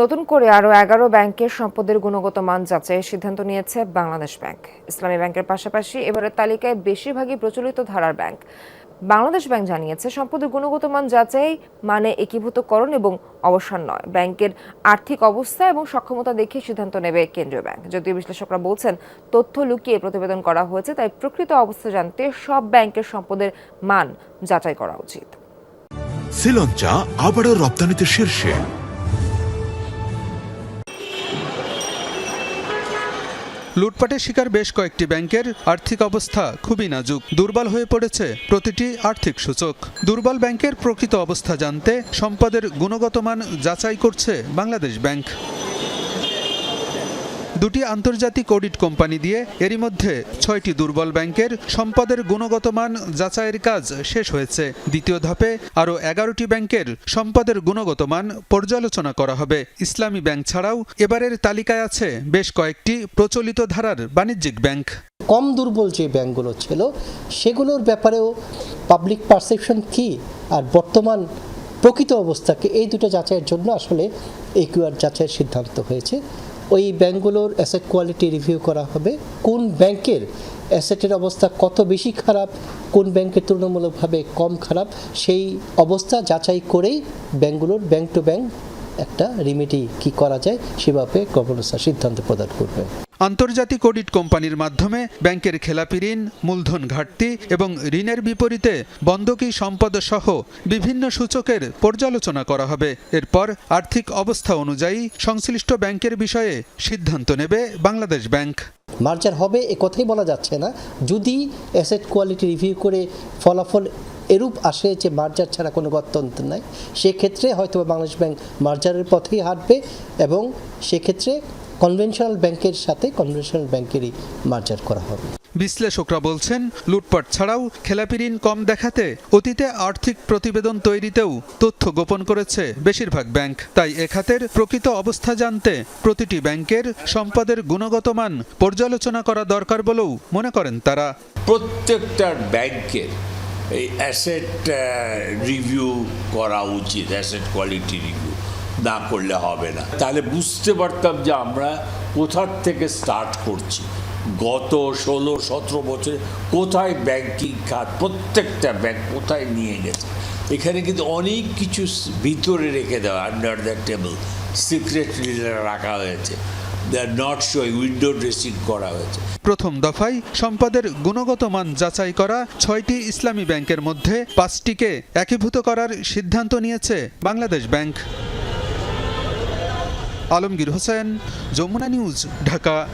নতুন করে আরও এগারো ব্যাংকের সম্পদের গুণগত মান যাচাইয়ের সিদ্ধান্ত নিয়েছে বাংলাদেশ ব্যাংক। ইসলামী ব্যাংকের পাশাপাশি এবারের তালিকায় বেশিরভাগই প্রচলিত ধারার ব্যাংক। বাংলাদেশ ব্যাংক জানিয়েছে, সম্পদের গুণগত মান যাচাই মানে একীভূতকরণ এবং অবসান নয়। ব্যাংকের আর্থিক অবস্থা এবং সক্ষমতা দেখে সিদ্ধান্ত নেবে কেন্দ্রীয় ব্যাংক। যদিও বিশ্লেষকরা বলছেন, তথ্য লুকিয়ে প্রতিবেদন করা হয়েছে, তাই প্রকৃত অবস্থা জানতে সব ব্যাংকের সম্পদের মান যাচাই করা উচিত। শ্রীলঞ্চা আবারও রপ্তানিতে শীর্ষে। লুটপাটের শিকার বেশ কয়েকটি ব্যাংকের আর্থিক অবস্থা খুবই নাজুক। দুর্বল হয়ে পড়েছে প্রতিটি আর্থিক সূচক। দুর্বল ব্যাংকের প্রকৃত অবস্থা জানতে সম্পদের গুণগত মান যাচাই করছে বাংলাদেশ ব্যাংক। দুটি আন্তর্জাতিক অডিট কোম্পানি দিয়ে এরই মধ্যে ছয়টি দুর্বল ব্যাংকের সম্পদের গুণগত মান যাচাইয়ের কাজ শেষ হয়েছে। দ্বিতীয় ধাপে আরও এগারোটি ব্যাংকের সম্পদের গুণগত মান পর্যালোচনা করা হবে। ইসলামী ব্যাংক ছাড়াও এবারের তালিকায় আছে বেশ কয়েকটি প্রচলিত ধারার বাণিজ্যিক ব্যাংক। কম দুর্বল যে ব্যাংকগুলো ছিল, সেগুলোর ব্যাপারেও পাবলিক পারসেপশন কি আর বর্তমান প্রকৃত অবস্থাকে এই দুটো যাচাইয়ের জন্য আসলে একিউআর যাচাইয়ের সিদ্ধান্ত হয়েছে। ওই ব্যাঙ্কগুলোর অ্যাসেট কোয়ালিটি রিভিউ করা হবে। কোন ব্যাংকের অ্যাসেটের অবস্থা কত বেশি খারাপ, কোন ব্যাংকের তুলনামূলকভাবে কম খারাপ, সেই অবস্থা যাচাই করেই ব্যাংকগুলোর ব্যাংক টু ব্যাংক একটা রিমেডি কি করা যায় সেভাবে গভর্নর সিদ্ধান্ত প্রদান করবে। আন্তর্জাতিক অডিট কোম্পানির মাধ্যমে ব্যাংকের খেলাপি ঋণ মূলধন ঘাটতি এবং ঋণের বিপরীতে বন্ধকি সম্পদ সহ বিভিন্ন সূচকের পর্যালোচনা করা হবে। এরপর আর্থিক অবস্থা অনুযায়ী সংশ্লিষ্ট ব্যাংকের বিষয়ে সিদ্ধান্ত নেবে বাংলাদেশ ব্যাংক। মার্জার হবে এ কথাই বলা যাচ্ছে না। যদি অ্যাসেট কোয়ালিটি রিভিউ করে ফলাফল এরূপ আসে যে মার্জার ছাড়া কোনো গত্যন্তর নাই। সেক্ষেত্রে হয়তো বাংলাদেশ ব্যাংক মার্জারের পথেই হাঁটবে এবং সেক্ষেত্রে কনভেনশনাল ব্যাংকের সাথে কনভেনশনাল ব্যাংকেরই মার্জার করা হবে। বিশ্লেষকরা বলছেন লুটপাট ছাড়াও খেলাপি ঋণ কম দেখাতে অতীতে আর্থিক প্রতিবেদন তৈরিতেও তথ্য গোপন করেছে বেশিরভাগ ব্যাংক। তাই এ খাতের প্রকৃত অবস্থা জানতে প্রতিটি ব্যাংকের সম্পদের গুণগত মান পর্যালোচনা করা দরকার বলেও মনে করেন তারা। প্রত্যেকটা ব্যাংকের এই অ্যাসেট রিভিউ করা উচিত অ্যাসেট কোয়ালিটি রিভিউ না করলে হবে না। তাহলে বুঝতে পারতাম যে আমরা কোথার থেকে স্টার্ট করছি। গত ষোলো, সতেরো বছরে কোথায় ব্যাংকিং খাত, প্রত্যেকটা ব্যাংক কোথায় নিয়ে গেছে। এখানে কিন্তু অনেক কিছু ভিতরে রেখে দেওয়া আন্ডার দ্য টেবল সিক্রেটলি রাখা হয়েছে। নট শোয়িং উইন্ডো ড্রেসিং করা হয়েছে। প্রথম দফায় সম্পদের গুণগত মান যাচাই করা ছয়টি ইসলামী ব্যাংকের মধ্যে পাঁচটিকে একীভূত করার সিদ্ধান্ত নিয়েছে বাংলাদেশ ব্যাংক। আলমগীর হোসেন, যমুনা নিউজ, ঢাকা।